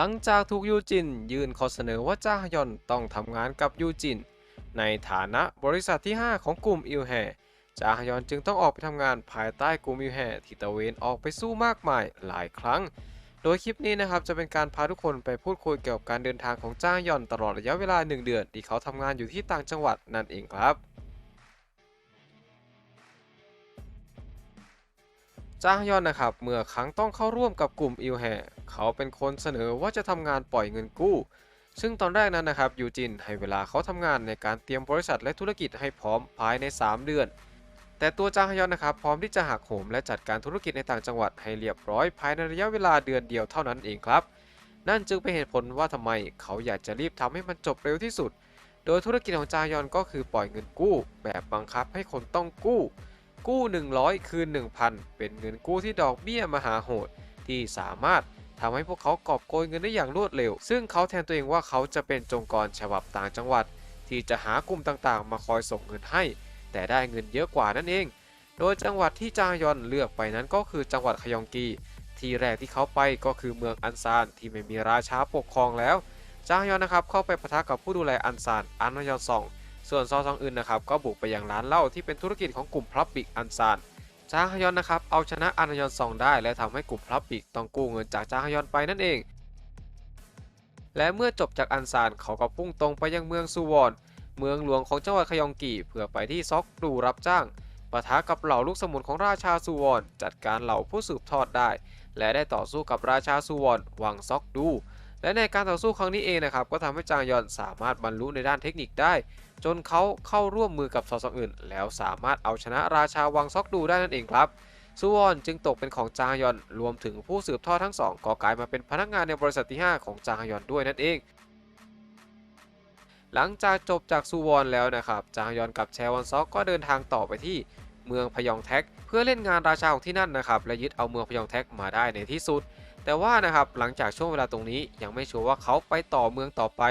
หลังจากถูกยูจิน ยื่นข้อเสนอว่าจ้าฮยอนต้องทำงานกับยูจิน ในฐานะบริษัทที่ 5 ของกลุ่มอิลแฮจาฮยอนจึงต้องออกไปทำงานภายใต้กลุ่มอิลแฮที่ตะเวนออกไปสู้มากมายหลายครั้ง โดยคลิปนี้นะครับจะเป็นการพาทุกคนไปพูดคุยเกี่ยวกับการเดินทางของจ้าฮยอนตลอดระยะเวลา 1 เดือน ที่เขาทำงานอยู่ที่ต่างจังหวัดนั่นเองครับ จ้าฮยอนนะครับ เมื่อครั้งต้องเข้าร่วมกับกลุ่มอิลแฮเขาเป็นคนเสนอว่าจะทำงานปล่อยเงินกู้ ซึ่งตอนแรกนั้นนะครับยูจินให้เวลาเขาทำงานในการเตรียมบริษัทและธุรกิจให้พร้อมภายใน 3 เดือน แต่ตัวจางฮยอนนะครับพร้อมที่จะหักโหมและจัดการธุรกิจในต่างจังหวัดให้เรียบร้อยภายในระยะเวลาเดือนเดียวเท่านั้นเองครับ นั่นจึงเป็นเหตุผลว่าทำไมเขาอยากจะรีบทำให้มันจบเร็วที่สุด โดยธุรกิจของจางฮยอนก็คือปล่อยเงินกู้ แบบบังคับให้คนต้องกู้ กู้ 100 คืน 1,000 เป็นเงินกู้ที่ดอกเบี้ยมหาโหด ที่สามารถทำให้พวกเขากอบโกยเงินได้อย่างรวดเร็ว ซึ่งเขาแทนตัวเองว่าเขาจะเป็นจงกรฉบับต่างจังหวัด ที่จะหากลุ่มต่างๆ มาคอยส่งเงินให้ แต่ได้เงินเยอะกว่านั่นเอง โดยจังหวัดที่จางยอนเลือกไปนั้นก็คือจังหวัดขยองกี ที่แรกที่เขาไปก็คือเมืองอันซานที่ไม่มีราชาปกครองแล้ว จางยอนนะครับเข้าไปปะทะกับผู้ดูแลอันซานอันนยอนซอง ส่วนซอซองอื่นนะครับก็บุกไปยังร้านเหล้าที่เป็นธุรกิจของกลุ่มพลับบิกอันซานจางฮยอนนะครับเอาชนะอันยอนซองได้และทำให้กลุ่มพลับบิกต้องกู้เงินจากจางฮยอนไปนั่นเอง และเมื่อจบจากอันซานเขาก็พุ่งตรงไปยังเมืองซูวอนเมืองหลวงของจังหวัดขยองกีเพื่อไปที่ซอกดูรับจ้างปะทะกับเหล่าลูกสมุนของราชาซูวอนจัดการเหล่าผู้สืบทอดได้ และได้ต่อสู้กับราชาซูวอนวังซอกดู และในการต่อสู้ครั้งนี้เองนะครับ ก็ทำให้จางยอนสามารถบรรลุในด้านเทคนิคได้ จนเขาเข้าร่วมมือกับซอสองอื่น แล้วสามารถเอาชนะราชาวังซอกดูได้นั่นเองครับซูวอนจึงตกเป็นของจางยอนรวมถึงผู้สืบทอดทั้งสองก็กลายมาเป็นพนักงานในบริษัทที่ 5 ของจางยอนด้วยนั่นเอง หลังจากจบจากซูวอนแล้วนะครับ จางยอนกับแชวอนซอกก็เดินทางต่อไปที่เมืองพยองแท็ก เพื่อเล่นงานราชาของที่นั่นนะครับและยึดเอาเมืองพยองแท็กมาได้ในที่สุด แต่ว่านะครับหลังจากช่วงเวลาตรงนี้ยังไม่ชัวร์ว่าเขาไปต่อเมืองต่อไป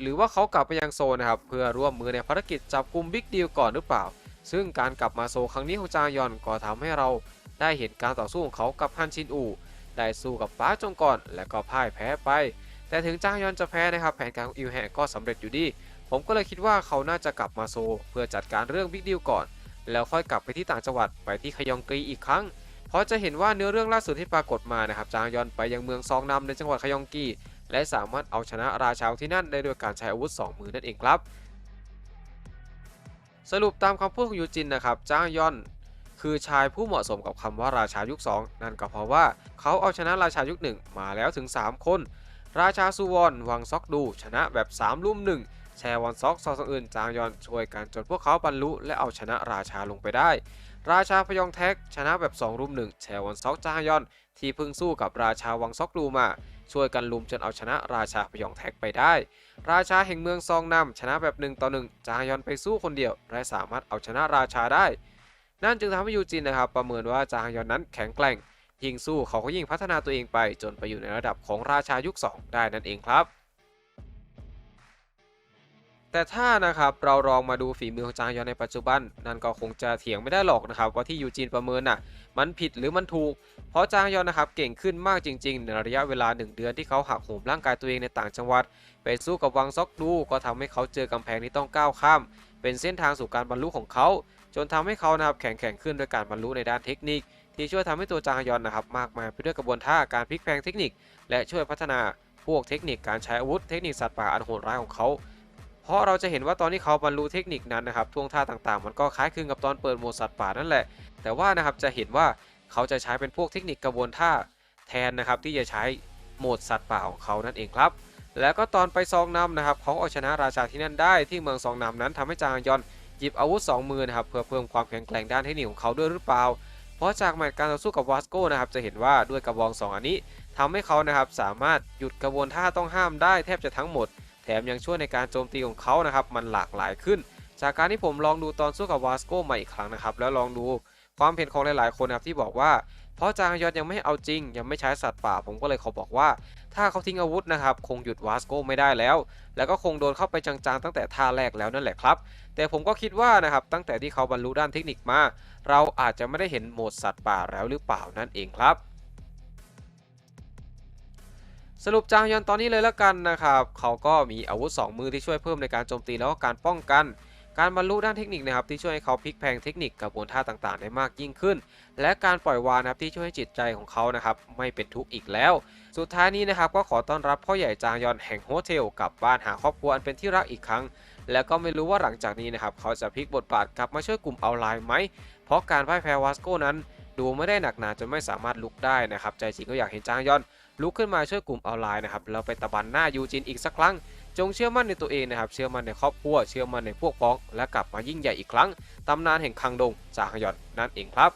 หรือว่าเขากลับไปยังโซนะครับเพื่อร่วมมือในภารกิจจับกลุ่มบิ๊กดีลก่อนหรือเปล่า ซึ่งการกลับมาโซครั้งนี้ของจางยอนก็ทำให้เราได้เห็นการต่อสู้ของเขากับฮันชินอูได้สู้กับป้าจงก่อนและก็พ่ายแพ้ไป แต่ถึงจางยอนจะแพ้นะครับแผนการของอิวแฮก็สำเร็จอยู่ดี ผมก็เลยคิดว่าเขาน่าจะกลับมาโซ เพื่อจัดการเรื่องบิ๊กดีลก่อน แล้วค่อยกลับไปที่ต่างจังหวัดไปที่ขยองกรีอีกครั้ง เพราะจะเห็นว่าเนื้อเรื่องล่าสุดที่ปรากฏมานะครับจางยอนไปยังเมืองซองนำในจังหวัดขยองกีและสามารถเอาชนะราชาที่นั่นได้โดยการใช้อาวุธ 2 มือนั่นเองครับ สรุปตามคำพูดของยูจินนะครับจางยอนคือชายผู้เหมาะสมกับคำว่าราชายุค 2 นั่นก็เพราะว่าเขาเอาชนะราชายุค 1 มาแล้วถึง 3 คน ราชาซูวอนวังซอกดู ชนะแบบ3ลุ่ม1 แชวอนซอกซอสอื่นจางยอนช่วยกันจนพวกเขาบรรลุและเอาชนะราชาลงไปได้ ราชาพยองแท็กชนะแบบ2รุม1แชวอนซอกจางยอน ที่เพิ่งสู้กับราชาวังซอกดูมา ช่วยกันลุมจนเอาชนะราชาพยองแท็กไปได้ ราชาแห่งเมืองซองนำชนะแบบ1ต่อ1จางยอนไปสู้คนเดียว และสามารถเอาชนะราชาได้ นั่นจึงทำให้ยูจินนะครับประเมินว่าจางยอนนั้นแข็งแกร่งยิ่งสู้เขาก็ยิ่งพัฒนาตัวเองไปจนไปอยู่ในระดับของราชายุค 2 ได้นั่นเองครับ แต่ถ้านะครับเราลองมาดูฝีมือของจางยอนในปัจจุบัน นั่นก็คงจะเถียงไม่ได้หรอกนะครับว่าที่ยูจินประเมินน่ะมันผิดหรือมันถูก เพราะจางยอนนะครับเก่งขึ้นมากจริง ๆ ในระยะเวลา 1 เดือนที่เขาหักโหมร่างกายตัวเองในต่างจังหวัด ไปสู้กับวังซอกดูก็ทำให้เขาเจอกำแพงที่ต้องก้าวข้าม เป็นเส้นทางสู่การบรรลุของเขา จนทำให้เขานะครับแข็งแกร่งขึ้นด้วยการบรรลุในด้านเทคนิค ที่ช่วยทำให้ตัวจางยอนนะครับมากมายไปด้วยกระบวนท่าการพลิกแพลงเทคนิค และช่วยพัฒนาพวกเทคนิคการใช้อาวุธเทคนิคสัตว์ป่าอันโหดร้ายของเขา เพราะเราจะเห็นว่าตอนที่เขาบรรลุเทคนิคนั้นนะครับท่วงท่าต่างๆ มันก็คล้ายคลึงกับตอนเปิดโหมดสัตว์ป่านั่นแหละ แต่ว่านะครับจะเห็นว่าเขาจะใช้เป็นพวกเทคนิคกระบวนท่าแทนนะครับที่จะใช้โหมดสัตว์ป่าของเขานั่นเองครับ แล้วก็ตอนไปซองนำนะครับเขาเอาชนะราชาที่นั่นได้ที่เมืองซองนำนั้นทำให้จางยอนหยิบอาวุธ2มือนะครับเพื่อเพิ่มความแข็งแกร่งด้านเทคนิคของเขาด้วยหรือเปล่า เพราะจากแมตช์การต่อสู้กับวาสโกนะครับจะเห็นว่าด้วยกระบอง2อันนี้ทำให้เขานะครับสามารถหยุดกระบวนท่าต้องห้ามได้แทบจะทั้งหมด แถมยังช่วยในการโจมตีของเขานะครับมันหลากหลายขึ้น จากการที่ผมลองดูตอนสู้กับวาสโกมาอีกครั้งนะครับแล้วลองดูความเห็นของหลายๆคนนะครับที่บอกว่า เพราะจางยอนยังไม่เอาจริง ยังไม่ใช้สัตว์ป่า ผมก็เลยขอบอกว่า ถ้าเขาทิ้งอาวุธนะครับ คงหยุดวาสโกไม่ได้แล้ว แล้วก็คงโดนเข้าไปจังๆ ตั้งแต่ท่าแรกแล้วนั่นแหละครับ แต่ผมก็คิดว่านะครับตั้งแต่ที่เขาบรรลุด้านเทคนิคมา เราอาจจะไม่ได้เห็นโหมดสัตว์ป่าแล้วหรือเปล่านั่นเองครับ สรุปจางยอนตอนนี้เลยแล้วกันนะครับ เขาก็มีอาวุธ 2 มือที่ช่วยเพิ่มในการโจมตีแล้วก็การป้องกัน การบรรลุด้านเทคนิคนะครับที่ช่วยให้เขาพลิกแพงเทคนิคกระบวนท่าต่างๆ ได้มากยิ่งขึ้น และการปล่อยวางนะครับที่ช่วยให้จิตใจของเขานะครับไม่เป็นทุกข์อีกแล้ว สุดท้ายนี้นะครับก็ขอต้อนรับพ่อใหญ่จางยอนแห่งโฮเทลกลับบ้านหาครอบครัวอันเป็นที่รักอีกครั้ง แล้วก็ไม่รู้ว่าหลังจากนี้นะครับเขาจะพลิกบทบาทกลับมาช่วยกลุ่มเอาไลน์ไหม เพราะการพ่ายแพ้วาสโกนั้น ดูไม่ได้หนักหนาจนไม่สามารถลุกได้นะครับใจจริงก็อยากเห็นจางยอน ลุกขึ้นมาช่วยกลุ่มออนไลน์นะครับแล้วไปตะบันหน้ายูจินอีกสักครั้ง จงเชื่อมั่นในตัวเองนะครับ เชื่อมั่นในครอบครัว เชื่อมั่นในพวกพ้อง และกลับมายิ่งใหญ่อีกครั้ง ตำนานแห่งคังดงจางฮยอนนั่นเองครับ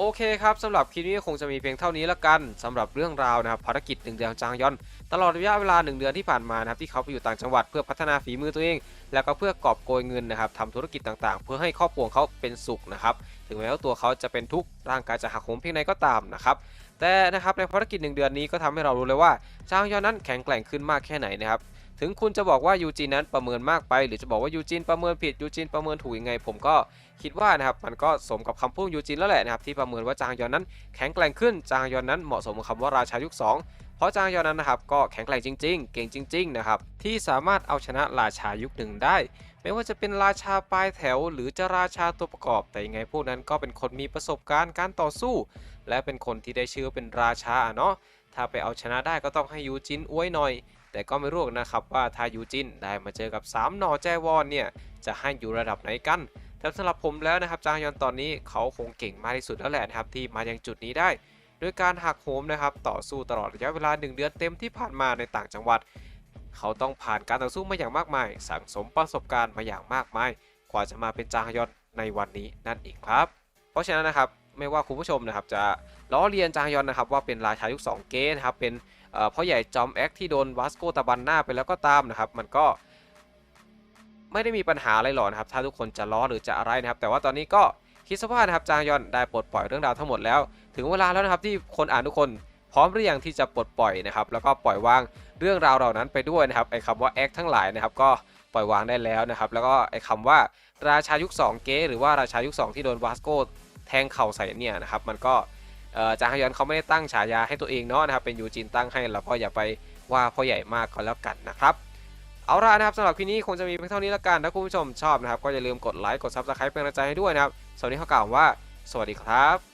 โอเคครับสำหรับคลิปนี้คงจะมีเพียงเท่านี้ละกันสำหรับเรื่องราวนะครับภารกิจหนึ่งเดือนจางยอน ตลอดระยะเวลาหนึ่งเดือนที่ผ่านมานะครับที่เขาไปอยู่ต่างจังหวัดเพื่อพัฒนาฝีมือตัวเอง แล้วก็เพื่อกอบโกยเงินนะครับทำธุรกิจต่างๆ เพื่อให้ครอบครัวเขาเป็นสุขนะครับถึงแม้ว่าตัวเขาจะเป็นทุกข์ร่างกายจะหักโหมเพียงใดก็ตามนะครับ แต่นะครับในภารกิจหนึ่งเดือนนี้ก็ทำให้เรารู้เลยว่าจางยอนนั้นแข็งแกร่งขึ้นมากแค่ไหนนะครับถึงคุณจะบอกว่ายูจินนั้นประเมินมากไป หรือจะบอกว่ายูจินประเมินผิดยูจินประเมินถูกยังไง ผมก็คิดว่านะครับมันก็สมกับคำพูดยูจินแล้วแหละนะครับที่ประเมินว่าจางยอนนั้นแข็งแกร่งขึ้นจางยอนนั้นเหมาะสมกับคำว่าราชายุค2 เพราะจางยอนนั้นนะครับก็แข็งแกร่งจริง ๆ เก่งจริงๆนะครับที่สามารถเอาชนะราชายุคหนึ่งได้ ไม่ว่าจะเป็นราชาปลายแถว หรือจะราชาตัวประกอบ แต่ยังไงพวกนั้นก็เป็นคนมีประสบการณ์การต่อสู้ และเป็นคนที่ได้ชื่อเป็นราชาเนาะถ้าไปเอาชนะได้ก็ต้องให้ยูจินอวยหน่อย แต่ก็ไม่รู้นะครับว่าถ้ายูจินได้มาเจอกับ3หนอแจวอนเนี่ยจะให้อยู่ระดับไหนกันแต่สำหรับผมแล้วนะครับจางยอนตอนนี้เขาคงเก่งมากที่สุดแล้วแหละนะครับที่มายังจุดนี้ได้ ดยการหักโหมนะครับต่อสู้ตลอดระยะเวลา 1 เดือนเต็มที่ผ่านมาในต่างจังหวัด เขาต้องผ่านการต่อสู้มาอย่างมากมาย สั่งสมประสบการณ์มาอย่างมากมายกว่าจะมาเป็นจางฮยอนในวันนี้นั่นเองครับ เพราะฉะนั้นนะครับไม่ว่าคุณผู้ชมนะครับจะล้อเลียนจางฮยอนนะครับว่าเป็นราชายุค2เกนะครับเป็นพ่อใหญ่จอมแอคที่โดนวาสโกตะบันหน้าไปแล้วก็ตามนะครับมันก็ไม่ได้มีปัญหาอะไรหรอกนะครับถ้าทุกคนจะล้อหรือจะอะไรนะครับแต่ว่าตอนนี้ก็ คิดซะว่านะครับจางยอนได้ปลดปล่อยเรื่องราวทั้งหมดแล้ว ถึงเวลาแล้วนะครับที่คนอ่านทุกคนพร้อมหรือยังที่จะปลดปล่อยนะครับแล้วก็ปล่อยวางเรื่องราวเหล่านั้นไปด้วยนะครับไอ้คำว่าแอคทั้งหลายนะครับก็ปล่อยวางได้แล้วนะครับแล้วก็ไอ้คำว่าราชายุค 2 เก๊หรือว่าราชายุค 2 ที่โดนวาสโกแทงเข่าใส่เนี่ยนะครับมันก็จางฮยอนเขาไม่ได้ตั้งฉายาให้ตัวเองเนาะนะครับเป็นยูจินตั้งให้เราก็อย่าไปว่าพ่อใหญ่มากก็แล้วกันนะครับ เอาละนะครับสำหรับคลิปนี้คงจะมีเพียงเท่านี้ละกันถ้าคุณผู้ชมชอบนะครับก็อย่าลืมกดไลค์กดซับสไครป์เป็นกำลังใจให้ด้วยนะครับสวัสดีเขากล่าวว่า สวัสดีครับ